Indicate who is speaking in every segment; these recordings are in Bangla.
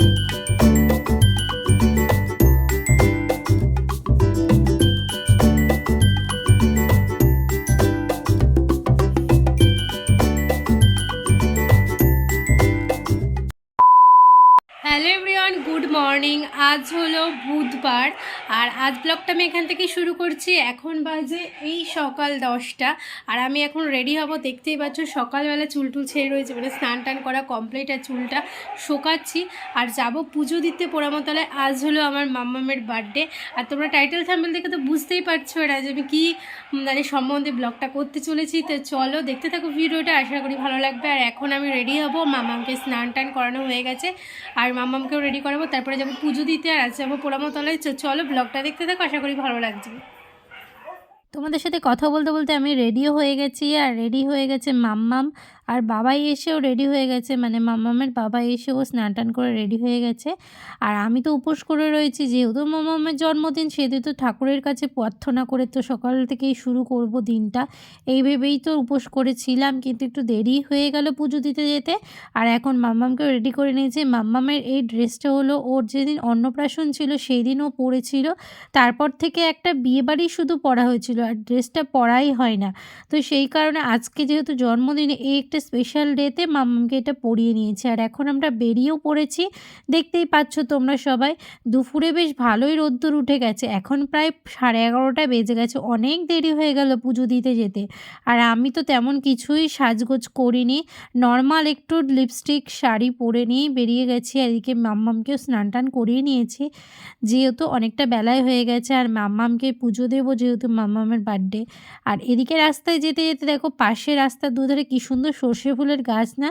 Speaker 1: you. এভরিওয়ান গুড মর্নিং আজ হলো বুধবার, আর আজ ব্লগটা আমি এখান থেকে শুরু করছি। এখন বাজে এই সকাল দশটা, আর আমি এখন রেডি হব। দেখতেই পাচ্ছ, সকালবেলা চুল টুল ছেড়ে রয়েছে মানে স্নান টান করা কমপ্লিট আর চুলটা শোকাচ্ছি। আর যাব পুজো দিতে পোড়ামতলায়। আজ হলো আমার মাম্মামের বার্থডে আর তোমরা টাইটেল থাম্বেল দেখে তো বুঝতেই পারছ এরা যে আমি কী মানে সম্বন্ধে ব্লগটা করতে চলেছি। তো চলো দেখতে থাকো ভিডিওটা, আশা করি ভালো লাগবে। আর এখন আমি রেডি হব। মামামকে স্নান টান করানো হয়ে গেছে, আর মামামকেও রেডি করাবো, তারপরে যাব পুজো দিতে আর আজ যাব পোড়ামতলায়। চলো ব্লগটা দেখতে থাকো, আশা করি ভালো লাগছে। তোমাদের সাথে কথা বলতে বলতে আমি রেডিও হয়ে গেছি আর রেডি হয়ে গেছে মাম্মাম। আর বাবাই এসেও রেডি হয়ে গেছে মানে মাম্মামের বাবা এসেও স্নান টান করে রেডি হয়ে গেছে। আর আমি তো উপোস করে রয়েছি, যেহেতু মাম্মামের জন্মদিন, সেহেতু তো ঠাকুরের কাছে প্রার্থনা করে তো সকাল থেকেই শুরু করব দিনটা। এই ভেবেই তো উপোস করেছিলাম, কিন্তু একটু দেরি হয়ে গেল পুজো দিতে যেতে। আর এখন মাম্মামকেও রেডি করে নিয়েছে। মাম্মামের এই ড্রেসটা হলো ওর যেদিন অন্নপ্রাশন ছিল সেই দিন ও পরেছিল। তারপর থেকে একটা বিয়েবাড়ি শুধু পড়া হয়েছিল। আর ড্রেসটা পরাই হয় না। তো সেই কারণে আজকে যেহেতু জন্মদিনে, এই একটা স্পেশাল ডেতে মাম্মামকে এটা পরিয়ে নিয়েছে। আর এখন আমরা বেরিয়েও পড়েছি। দেখতেই পাচ্ছ তোমরা সবাই, দুপুরে বেশ ভালোই রোদ্দুর উঠে গেছে। এখন প্রায় সাড়ে এগারোটা বেজে গেছে। অনেক দেরি হয়ে গেল পুজো দিতে যেতে। আর আমি তো তেমন কিছুই সাজগোজ করিনি। নর্মাল একটু লিপস্টিক শাড়ি পরে নিয়েই বেরিয়ে গেছি। আর এদিকে মাম্মামকেও স্নান টান করিয়ে নিয়েছি। যেহেতু অনেকটা বেলায় হয়ে গেছে। আর মাম্মামকে পুজো দেবো যেহেতু মাম্মামের বার্থডে আর এদিকে রাস্তায় যেতে যেতে দেখো পাশে রাস্তার দুধারে কী সুন্দর সর্ষে ফুলের গাছ না?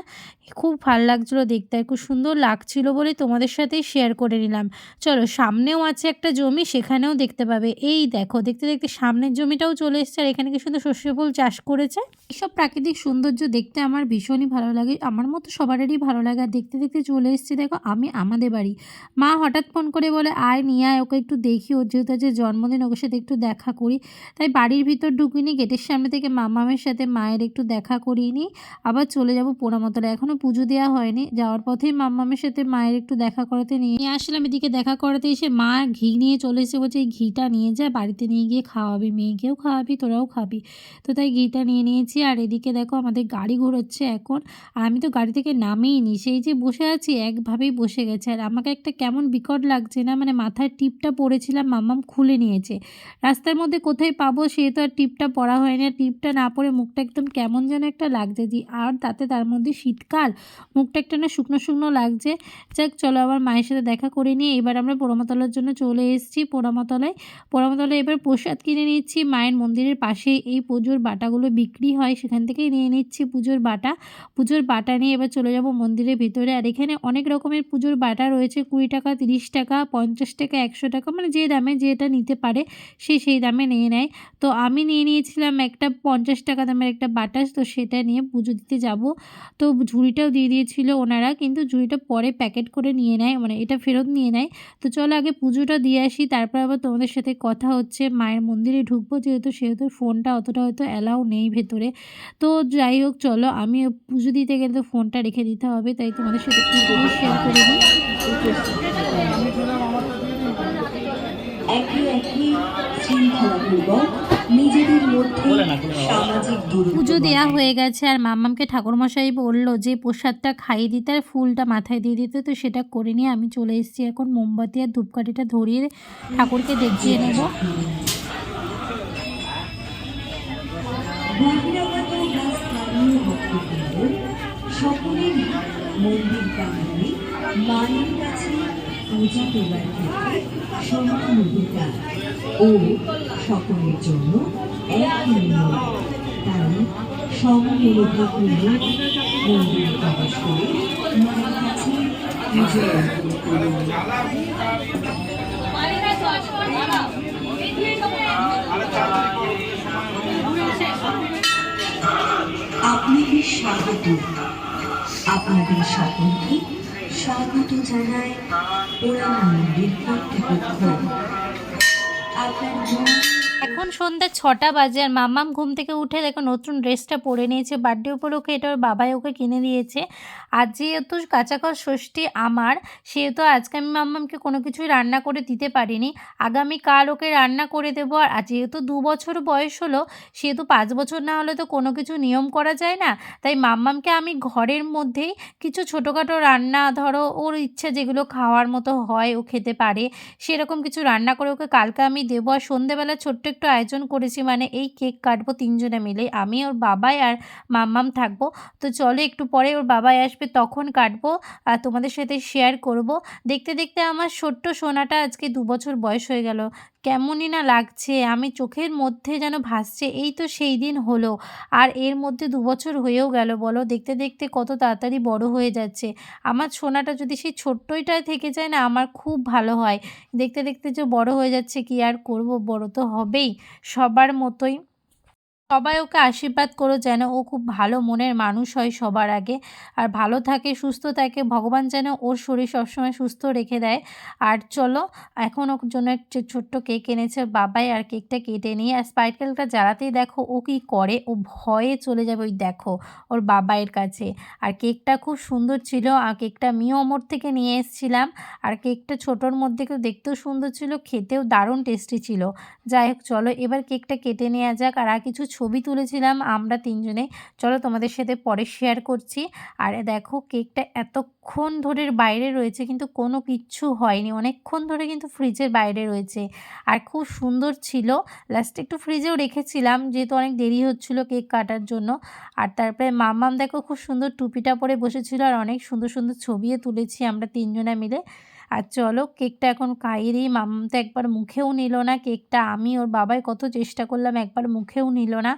Speaker 1: খুব ভালো লাগছিল দেখতে খুব সুন্দর লাগছিল বলে তোমাদের সাথেই শেয়ার করে নিলাম। চলো সামনেও আছে একটা জমি, সেখানেও দেখতে পাবে। এই দেখো, দেখতে দেখতে সামনের জমিটাও চলে এসছে আর এখানে কি সুন্দর সর্ষে ফুল চাষ করেছে। এসব প্রাকৃতিক সৌন্দর্য দেখতে আমার ভীষণই ভালো লাগে। আমার মতো সবারই ভালো লাগে। আর দেখতে দেখতে চলে এসেছি, দেখো, আমি আমাদের বাড়ি। মা হঠাৎ ফোন করে বলে, আয়, নিয়ে আয়, ওকে একটু দেখি। ওর যেহেতু আজকে জন্মদিন, ওকে সাথে একটু দেখা করি। তাই বাড়ির ভিতর ঢুকিনি, গেটের সামনে থেকে মামামের সাথে মায়ের একটু দেখা করিয়ে নিই আবার চলে যাব পোড়ামতলা এখনও পুজো দেওয়া হয়নি। যাওয়ার পথেই মামামের সাথে মায়ের একটু দেখা করাতে নিয়ে আসলাম। এদিকে দেখা করাতে এসে মা ঘি নিয়ে চলে এসে বলছে, এই ঘিটা নিয়ে যা, বাড়িতে নিয়ে গিয়ে খাওয়াবি। মেয়েকেও খাওয়াবি, তোরাও খাবি। তো তাই ঘিটা নিয়ে নিয়েছি। আর এদিকে দেখো আমাদের গাড়ি ঘোরাচ্ছে এখন। আর আমি তো গাড়ি থেকে নামেইনি সেই যে বসে আছি একভাবেই বসে গেছে। আর আমাকে একটা কেমন বিকট লাগছে না মানে মাথায় টিপটা পরেছিলাম মাম্মাম খুলে নিয়েছে। রাস্তার মধ্যে কোথায় পাবো সে তো আর টিপটা পরা হয়নি। আর টিপটা না পরে মুখটা একদম কেমন যেন একটা লাগছে যে, আর তাতে তার মধ্যে শীতকাল, মুখটা একটা না শুকনো শুকনো লাগছে। যাক, চলো আবার মায়ের সাথে দেখা করে নিয়ে এবার আমরা পোড়ামাতলার জন্য চলে এসেছি পোড়ামাতলায়। পোড়ামাতলায় এবার প্রসাদ কিনে নিচ্ছি। মায়ের মন্দিরের পাশে এই পুজোর বাটাগুলো বিক্রি হয়। সেখান থেকেই নিয়ে নিচ্ছি পুজোর বাটা। পুজোর বাটা নিয়ে এবার চলে যাব মন্দিরের ভিতরে। আর এখানে অনেক রকমের পুজোর বাটা রয়েছে। কুড়ি টাকা, তিরিশ টাকা, পঞ্চাশ টাকা, একশো টাকা মানে যে দামে যেটা নিতে পারে সে সেই দামে নিয়ে নেয়। তো আমি নিয়ে নিয়েছিলাম একটা পঞ্চাশ টাকা দামের একটা বাটাস তো সেটা নিয়ে পুজো দিতে যাব। তো ঝুড়িটাও দিয়ে দিয়েছিল ওনারা, কিন্তু ঝুড়িটা পরে প্যাকেট করে নিয়ে নেয় মানে এটা ফেরত নিয়ে নেয়। তো চলো আগে পুজোটা দিয়ে আসি, তারপর আবার তোমাদের সাথে কথা হচ্ছে। মায়ের মন্দিরে ঢুকবো, যেহেতু সেহেতু ফোনটা অতটা হয়তো অ্যালাউ নেই ভেতরে। তো যাই হোক চলো আমি পুজো দিতে গেলে তো ফোনটা রেখে দিতে হবে তাই তোমাদের সাথে একটু শেয়ার করে
Speaker 2: দূরত্ব
Speaker 1: পুজো দেওয়া হয়ে গেছে আর মাম্মামকে ঠাকুরমশাই বলল যে প্রসাদটা খাইয়ে দিতে আর ফুলটা মাথায় দিয়ে দিতে তো সেটা করে নিয়ে আমি চলে এসেছি এখন মোমবাতি আর ধূপকাঠিটা ধরিয়ে ঠাকুরকে দেখিয়ে নেব।
Speaker 2: মায়ের কাছে পূজা দেওয়ার ক্ষেত্রে সমান অধিকার ও সকলের জন্য একই নিয়ম তাই সমমনোভাবপূর্বক মন্দিরে প্রবেশ করে মায়ের কাছে স্বাগত। আপনাদের সকলকে স্বাগত জানায়
Speaker 1: এখন সন্ধ্যা ছটা বাজে আর মাম্মাম ঘুম থেকে উঠে দেখো নতুন ড্রেসটা পরে নিয়েছে। বার্থডে উপলক্ষে এটা ওর বাবাই ওকে কিনে দিয়েছে। আর যেহেতু কাঁচাকর ষষ্ঠী আমার, সেহেতু আজকে আমি মাম্মামকে কোনো কিছুই রান্না করে দিতে পারিনি। আগামীকাল ওকে রান্না করে দেবো আর যেহেতু দু বছর বয়স হলো, সেহেতু পাঁচ বছর না হলে তো কোনো কিছু নিয়ম করা যায় না। তাই মাম্মামকে আমি ঘরের মধ্যেই কিছু ছোটোখাটো রান্না, ধরো ওর ইচ্ছা যেগুলো খাওয়ার মতো হয় ও খেতে পারে, সেরকম কিছু রান্না করে ওকে কালকে আমি দেবো। আর সন্ধেবেলা ছোট্ট একটু আয়োজন করেছি মানে এই কেক কাটবো তিনজনে মিলে, আমি, ওর বাবাই আর মাম্মাম থাকব। তো চলো একটু পরে ওর বাবাই আসবে তখন কাটবো, আর তোমাদের সাথে শেয়ার করব। দেখতে দেখতে আমার ছোট্ট সোনাটা আজকে দু বছর বয়স হয়ে গেল। কেমনই না লাগছে, আমি চোখের মধ্যে যেন ভাসছে, এই তো সেই দিন হলো। আর এর মধ্যে দু বছর হয়েও গেল, বলো? দেখতে দেখতে কত তাড়াতাড়ি বড় হয়ে যাচ্ছে। আমার সোনাটা যদি সেই ছোট্টইটায় থেকে যায় না, আমার খুব ভালো হয়। দেখতে দেখতে যে বড় হয়ে যাচ্ছে, কি আর করব? বড় তো হবেই, সবার মতোই। সবাই ওকে আশীর্বাদ করো যেন ও খুব ভালো মনের মানুষ হয় সবার আগে। আর ভালো থাকে, সুস্থ থাকে, ভগবান যেন ওর শরীর সবসময় সুস্থ রেখে দেয়। আর চলো, এখন ওর জন্য ছোট্ট কেক এনেছে বাবাই আর কেকটা কেটে নিয়ে, আর স্পাইকেলটা জ্বালাতেই দেখো ও কি করে, ও ভয়ে চলে যাবে ওই দেখো ওর বাবাইয়ের কাছে। আর কেকটা খুব সুন্দর ছিল, আর কেকটা মিও মোড় থেকে নিয়ে এসেছিলাম। আর কেকটা ছোটোর মধ্যে কেউ দেখতেও সুন্দর ছিল, খেতেও দারুণ টেস্টি ছিল। যাই হোক, চলো এবার কেকটা কেটে নেওয়া যাক। আর আর কিছু ছবি তুলেছিলাম আমরা তিনজনে। চলো তোমাদের সাথে পরে শেয়ার করছি। আর দেখো কেকটা এতক্ষণ ধরে বাইরে রয়েছে কিন্তু কোনো কিচ্ছু হয়নি। অনেকক্ষণ ধরে কিন্তু ফ্রিজের বাইরে রয়েছে। আর খুব সুন্দর ছিল। লাস্টে একটু ফ্রিজেও রেখেছিলাম যেহেতু অনেক দেরি হচ্ছিল কেক কাটার জন্য। আর তারপরে মাম্মাম দেখো খুব সুন্দর টুপিটা পরে বসেছিল আর অনেক সুন্দর সুন্দর ছবিও তুলেছি আমরা তিনজনে মিলে। আর চলো কেকটা এখন দিই মাম্মাম তো একবার মুখেও নিল না কেকটা, আমি ওর বাবাই কত চেষ্টা করলাম একবার মুখেও নিল না।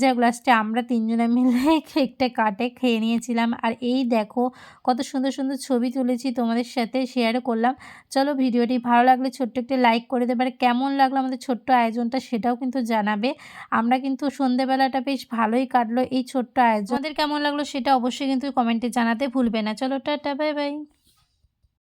Speaker 1: যাক লাস্টে আমরা তিনজনে মিলে কেকটা কাটে, খেয়ে নিয়েছিলাম। আর এই দেখো কত সুন্দর সুন্দর ছবি তুলেছি, তোমাদের সাথে শেয়ারও করলাম। চলো ভিডিওটি ভালো লাগলে ছোট্ট একটি লাইক করে দেবে, আর কেমন লাগল আমাদের ছোট্ট আয়োজনটা সেটাও কিন্তু জানাবে। আমরা কিন্তু সন্ধেবেলাটা বেশ ভালোই কাটলো এই ছোট্ট আয়োজন। আমাদের কেমন লাগল সেটা অবশ্যই কিন্তু কমেন্টে জানাতে ভুলবে না। চলো, টাটা বাই বাই